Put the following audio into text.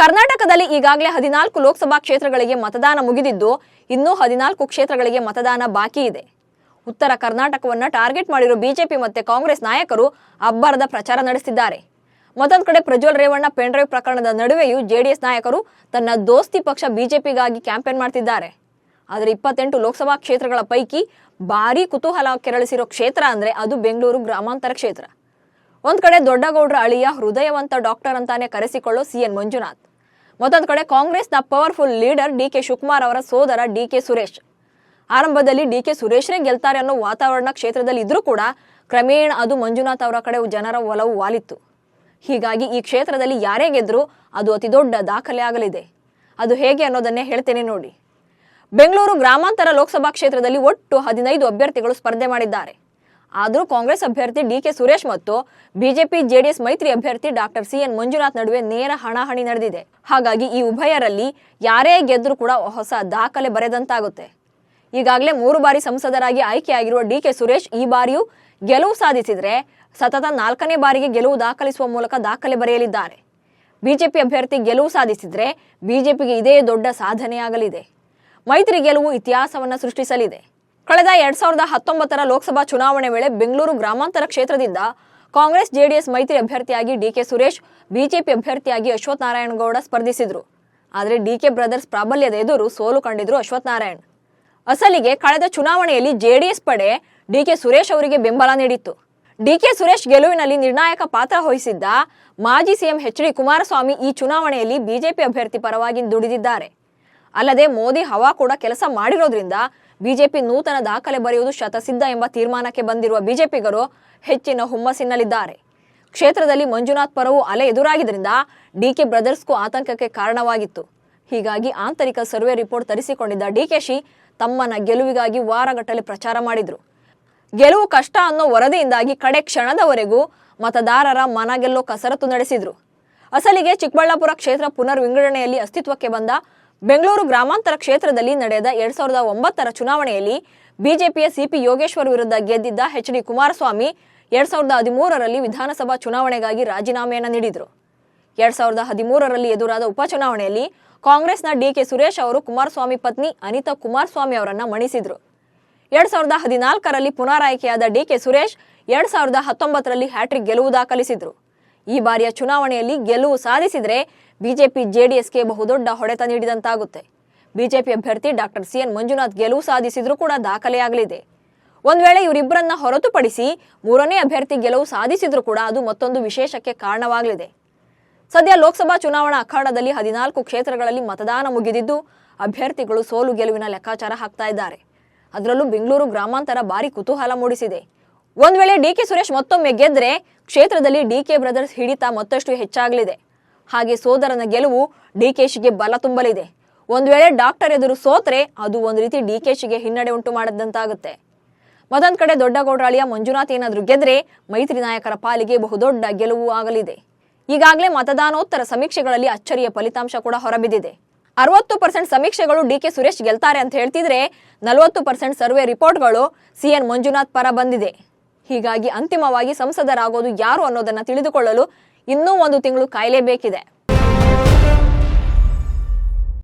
ಕರ್ನಾಟಕದಲ್ಲಿ ಈಗಾಗಲೇ ಹದಿನಾಲ್ಕು ಲೋಕಸಭಾ ಕ್ಷೇತ್ರಗಳಿಗೆ ಮತದಾನ ಮುಗಿದಿದ್ದು ಇನ್ನೂ ಹದಿನಾಲ್ಕು ಕ್ಷೇತ್ರಗಳಿಗೆ ಮತದಾನ ಬಾಕಿ ಇದೆ. ಉತ್ತರ ಕರ್ನಾಟಕವನ್ನು ಟಾರ್ಗೆಟ್ ಮಾಡಿರುವ ಬಿಜೆಪಿ ಮತ್ತೆ ಕಾಂಗ್ರೆಸ್ ನಾಯಕರು ಅಬ್ಬರದ ಪ್ರಚಾರ ನಡೆಸಿದ್ದಾರೆ ಮತ್ತೊಂದು ಕಡೆ ಪ್ರಜ್ವಲ್ ರೇವಣ್ಣ ಪೆನ್ಡ್ರೈವ್ ಪ್ರಕರಣದ ನಡುವೆಯೂ ಜೆಡಿಎಸ್ ನಾಯಕರು ತನ್ನ ದೋಸ್ತಿ ಪಕ್ಷ ಬಿಜೆಪಿಗಾಗಿ ಕ್ಯಾಂಪೇನ್ ಮಾಡ್ತಿದ್ದಾರೆ. ಆದರೆ ಇಪ್ಪತ್ತೆಂಟು ಲೋಕಸಭಾ ಕ್ಷೇತ್ರಗಳ ಪೈಕಿ ಭಾರೀ ಕುತೂಹಲ ಕೆರಳಿಸಿರೋ ಕ್ಷೇತ್ರ ಅಂದರೆ ಅದು ಬೆಂಗಳೂರು ಗ್ರಾಮಾಂತರ ಕ್ಷೇತ್ರ. ಒಂದು ಕಡೆ ದೊಡ್ಡಗೌಡರ ಅಳಿಯ ಹೃದಯವಂತ ಡಾಕ್ಟರ್ ಅಂತಾನೆ ಕರೆಸಿಕೊಳ್ಳೋ ಸಿಎನ್ ಮಂಜುನಾಥ್. ಮತ್ತೊಂದು ಕಡೆ ಕಾಂಗ್ರೆಸ್ನ powerful leader D K Shivakumar ಅವರ ಸೋದರ ಡಿ ಕೆ ಸುರೇಶ್. ಆರಂಭದಲ್ಲಿ ಡಿ ಕೆ ಸುರೇಶ್ರೇ ಗೆಲ್ತಾರೆ ಅನ್ನೋ ವಾತಾವರಣ ಕ್ಷೇತ್ರದಲ್ಲಿ ಇದ್ರೂ ಕೂಡ ಕ್ರಮೇಣ ಅದು ಮಂಜುನಾಥ್ ಅವರ ಕಡೆ ಜನರ ಒಲವು ವಾಲಿತ್ತು. ಹೀಗಾಗಿ ಈ ಕ್ಷೇತ್ರದಲ್ಲಿ ಯಾರೇ ಗೆದ್ದರೂ ಅದು ಅತಿ ದೊಡ್ಡ ದಾಖಲೆ ಆಗಲಿದೆ. ಅದು ಹೇಗೆ ಅನ್ನೋದನ್ನೇ ಹೇಳ್ತೇನೆ ನೋಡಿ. ಬೆಂಗಳೂರು ಗ್ರಾಮಾಂತರ ಲೋಕಸಭಾ ಕ್ಷೇತ್ರದಲ್ಲಿ ಒಟ್ಟು ಹದಿನೈದು ಅಭ್ಯರ್ಥಿಗಳು ಸ್ಪರ್ಧೆ ಮಾಡಿದ್ದಾರೆ. ಆದರೂ ಕಾಂಗ್ರೆಸ್ ಅಭ್ಯರ್ಥಿ ಡಿ ಕೆ ಸುರೇಶ್ ಮತ್ತು ಬಿಜೆಪಿ ಜೆಡಿಎಸ್ ಮೈತ್ರಿ ಅಭ್ಯರ್ಥಿ ಡಾಕ್ಟರ್ ಸಿ ಎನ್ ಮಂಜುನಾಥ್ ನಡುವೆ ನೇರ ಹಣಾಹಣಿ ನಡೆದಿದೆ. ಹಾಗಾಗಿ ಈ ಉಭಯರಲ್ಲಿ ಯಾರೇ ಗೆದ್ದರೂ ಕೂಡ ಹೊಸ ದಾಖಲೆ ಬರೆದಂತಾಗುತ್ತೆ. ಈಗಾಗಲೇ ಮೂರು ಬಾರಿ ಸಂಸದರಾಗಿ ಆಯ್ಕೆಯಾಗಿರುವ ಡಿ ಕೆ ಸುರೇಶ್ ಈ ಬಾರಿಯೂ ಗೆಲುವು ಸಾಧಿಸಿದರೆ ಸತತ ನಾಲ್ಕನೇ ಬಾರಿಗೆ ಗೆಲುವು ದಾಖಲಿಸುವ ಮೂಲಕ ದಾಖಲೆ ಬರೆಯಲಿದ್ದಾರೆ. ಬಿಜೆಪಿ ಅಭ್ಯರ್ಥಿ ಗೆಲುವು ಸಾಧಿಸಿದರೆ ಬಿಜೆಪಿಗೆ ಇದೇ ದೊಡ್ಡ ಸಾಧನೆಯಾಗಲಿದೆ. ಮೈತ್ರಿ ಗೆಲುವು ಇತಿಹಾಸವನ್ನು ಸೃಷ್ಟಿಸಲಿದೆ. ಕಳೆದ ಎರಡ್ ಸಾವಿರದ ಹತ್ತೊಂಬತ್ತರ ಲೋಕಸಭಾ ಚುನಾವಣೆ ವೇಳೆ ಬೆಂಗಳೂರು ಗ್ರಾಮಾಂತರ ಕ್ಷೇತ್ರದಿಂದ ಕಾಂಗ್ರೆಸ್, ಜೆಡಿಎಸ್ ಮೈತ್ರಿ ಅಭ್ಯರ್ಥಿಯಾಗಿ ಡಿಕೆ ಸುರೇಶ್, ಬಿಜೆಪಿ ಅಭ್ಯರ್ಥಿಯಾಗಿ ಅಶ್ವಥ್ ನಾರಾಯಣಗೌಡ ಸ್ಪರ್ಧಿಸಿದ್ರು. ಆದರೆ ಡಿಕೆ ಬ್ರದರ್ಸ್ ಪ್ರಾಬಲ್ಯದ ಎದುರು ಸೋಲು ಕಂಡಿದ್ರು ಅಶ್ವಥ್ ನಾರಾಯಣ್. ಅಸಲಿಗೆ ಕಳೆದ ಚುನಾವಣೆಯಲ್ಲಿ ಜೆಡಿಎಸ್ ಪಡೆ ಡಿಕೆ ಸುರೇಶ್ ಅವರಿಗೆ ಬೆಂಬಲ ನೀಡಿತ್ತು. ಡಿಕೆ ಸುರೇಶ್ ಗೆಲುವಿನಲ್ಲಿ ನಿರ್ಣಾಯಕ ಪಾತ್ರ ವಹಿಸಿದ್ದ ಮಾಜಿ ಸಿಎಂ ಎಚ್ ಡಿ ಕುಮಾರಸ್ವಾಮಿ ಈ ಚುನಾವಣೆಯಲ್ಲಿ ಬಿಜೆಪಿ ಅಭ್ಯರ್ಥಿ ಪರವಾಗಿ ದುಡಿದಿದ್ದಾರೆ. ಅಲ್ಲದೆ ಮೋದಿ ಹವಾ ಕೂಡ ಕೆಲಸ ಮಾಡಿರೋದ್ರಿಂದ ಬಿಜೆಪಿ ನೂತನ ದಾಖಲೆ ಬರೆಯುವುದು ಶತಸಿದ್ಧ ಎಂಬ ತೀರ್ಮಾನಕ್ಕೆ ಬಂದಿರುವ ಬಿಜೆಪಿಗರು ಹೆಚ್ಚಿನ ಹುಮ್ಮಸ್ಸಿನಲ್ಲಿದ್ದಾರೆ. ಕ್ಷೇತ್ರದಲ್ಲಿ ಮಂಜುನಾಥ್ ಪರವು ಅಲೆ ಎದುರಾಗಿದ್ದರಿಂದ ಡಿಕೆ ಬ್ರದರ್ಸ್ಗೂ ಆತಂಕಕ್ಕೆ ಕಾರಣವಾಗಿತ್ತು. ಹೀಗಾಗಿ ಆಂತರಿಕ ಸರ್ವೆ ರಿಪೋರ್ಟ್ ತರಿಸಿಕೊಂಡಿದ್ದ ಡಿಕೆಶಿ ತಮ್ಮನ ಗೆಲುವಿಗಾಗಿ ವಾರಗಟ್ಟಲೆ ಪ್ರಚಾರ ಮಾಡಿದರು. ಗೆಲುವು ಕಷ್ಟ ಅನ್ನೋ ವರದಿಯಿಂದಾಗಿ ಕಡೆ ಕ್ಷಣದವರೆಗೂ ಮತದಾರರ ಮನ ಗೆಲ್ಲೋ ಕಸರತ್ತು ನಡೆಸಿದರು. ಅಸಲಿಗೆ ಚಿಕ್ಕಬಳ್ಳಾಪುರ ಕ್ಷೇತ್ರ ಪುನರ್ ವಿಂಗಡಣೆಯಲ್ಲಿ ಅಸ್ತಿತ್ವಕ್ಕೆ ಬಂದ ಬೆಂಗಳೂರು ಗ್ರಾಮಾಂತರ ಕ್ಷೇತ್ರದಲ್ಲಿ ನಡೆದ ಎರಡ್ ಸಾವಿರದ ಒಂಬತ್ತರ ಚುನಾವಣೆಯಲ್ಲಿ ಬಿಜೆಪಿಯ ಸಿಪಿ ಯೋಗೇಶ್ವರ್ ವಿರುದ್ಧ ಗೆದ್ದಿದ್ದ ಎಚ್ ಡಿ ಕುಮಾರಸ್ವಾಮಿ ಎರಡ್ ಸಾವಿರದ ಹದಿಮೂರರಲ್ಲಿ ವಿಧಾನಸಭಾ ಚುನಾವಣೆಗಾಗಿ ರಾಜೀನಾಮೆಯನ್ನು ನೀಡಿದರು. ಎರಡ್ ಸಾವಿರದ ಹದಿಮೂರರಲ್ಲಿ ಎದುರಾದ ಉಪಚುನಾವಣೆಯಲ್ಲಿ ಕಾಂಗ್ರೆಸ್ನ ಡಿಕೆ ಸುರೇಶ್ ಅವರು ಕುಮಾರಸ್ವಾಮಿ ಪತ್ನಿ ಅನಿತಾ ಕುಮಾರಸ್ವಾಮಿ ಅವರನ್ನು ಮಣಿಸಿದರು. ಎರಡ್ ಸಾವಿರದ ಹದಿನಾಲ್ಕರಲ್ಲಿ ಪುನರಾಯ್ಕೆಯಾದ ಡಿಕೆ ಸುರೇಶ್ ಎರಡ್ ಸಾವಿರದ ಹತ್ತೊಂಬತ್ತರಲ್ಲಿ ಹ್ಯಾಟ್ರಿಕ್ ಗೆಲುವು ದಾಖಲಿಸಿದ್ರು. ಈ ಬಾರಿಯ ಚುನಾವಣೆಯಲ್ಲಿ ಗೆಲುವು ಸಾಧಿಸಿದರೆ ಬಿಜೆಪಿ ಜೆಡಿಎಸ್ಗೆ ಬಹುದೊಡ್ಡ ಹೊಡೆತ ನೀಡಿದಂತಾಗುತ್ತೆ. ಬಿಜೆಪಿ ಅಭ್ಯರ್ಥಿ ಡಾಕ್ಟರ್ ಸಿಎನ್ ಮಂಜುನಾಥ್ ಗೆಲುವು ಸಾಧಿಸಿದ್ರೂ ಕೂಡ ದಾಖಲೆಯಾಗಲಿದೆ ಒಂದ್ ವೇಳೆ ಇವರಿಬ್ಬರನ್ನ ಹೊರತುಪಡಿಸಿ ಮೂರನೇ ಅಭ್ಯರ್ಥಿ ಗೆಲುವು ಸಾಧಿಸಿದ್ರೂ ಕೂಡ ಅದು ಮತ್ತೊಂದು ವಿಶೇಷಕ್ಕೆ ಕಾರಣವಾಗಲಿದೆ. ಸದ್ಯ ಲೋಕಸಭಾ ಚುನಾವಣಾ ಅಖಾಡದಲ್ಲಿ ಹದಿನಾಲ್ಕು ಕ್ಷೇತ್ರಗಳಲ್ಲಿ ಮತದಾನ ಮುಗಿದಿದ್ದು, ಅಭ್ಯರ್ಥಿಗಳು ಸೋಲು ಗೆಲುವಿನ ಲೆಕ್ಕಾಚಾರ ಹಾಕ್ತಾ ಇದ್ದಾರೆ. ಅದರಲ್ಲೂ ಬೆಂಗಳೂರು ಗ್ರಾಮಾಂತರ ಭಾರಿ ಕುತೂಹಲ ಮೂಡಿಸಿದೆ. ಒಂದ್ ವೇಳೆ ಡಿ ಕೆ ಸುರೇಶ್ ಮತ್ತೊಮ್ಮೆ ಗೆದ್ರೆ ಕ್ಷೇತ್ರದಲ್ಲಿ ಡಿ ಕೆ ಬ್ರದರ್ಸ್ ಹಿಡಿತ ಮತ್ತಷ್ಟು ಹೆಚ್ಚಾಗಲಿದೆ. ಹಾಗೆ ಸೋದರನ ಗೆಲುವು ಡಿ ಕೆ ಶಿಗೆ ಬಲ ತುಂಬಲಿದೆ. ಒಂದ್ ವೇಳೆ ಡಾಕ್ಟರ್ ಎದುರು ಸೋತ್ರೆ ಅದು ಒಂದು ರೀತಿ ಡಿ ಡಿಕೆಶಿಗೆ ಹಿನ್ನಡೆ ಉಂಟು ಮಾಡದಂತಾಗುತ್ತೆ. ಮತ್ತೊಂದ್ ಕಡೆ ದೊಡ್ಡಗೌಡರಾಳಿಯ ಮಂಜುನಾಥ್ ಏನಾದರೂ ಗೆದ್ರೆ ಮೈತ್ರಿ ನಾಯಕರ ಪಾಲಿಗೆ ಬಹುದೊಡ್ಡ ಗೆಲುವು ಆಗಲಿದೆ. ಈಗಾಗಲೇ ಮತದಾನೋತ್ತರ ಸಮೀಕ್ಷೆಗಳಲ್ಲಿ ಅಚ್ಚರಿಯ ಫಲಿತಾಂಶ ಕೂಡ ಹೊರಬಿದ್ದಿದೆ. ಅರವತ್ತು ಪರ್ಸೆಂಟ್ ಸಮೀಕ್ಷೆಗಳು ಡಿ ಕೆ ಸುರೇಶ್ ಗೆಲ್ತಾರೆ ಅಂತ ಹೇಳ್ತಿದ್ರೆ ನಲವತ್ತು ಪರ್ಸೆಂಟ್ ಸರ್ವೆ ರಿಪೋರ್ಟ್ಗಳು ಸಿಎನ್ ಮಂಜುನಾಥ್ ಪರ ಬಂದಿದೆ. ಹೀಗಾಗಿ ಅಂತಿಮವಾಗಿ ಸಂಸದರಾಗೋದು ಯಾರು ಅನ್ನೋದನ್ನ ತಿಳಿದುಕೊಳ್ಳಲು ಇನ್ನೂ ಒಂದು ತಿಂಗಳು ಕಾಯಲೇಬೇಕಿದೆ.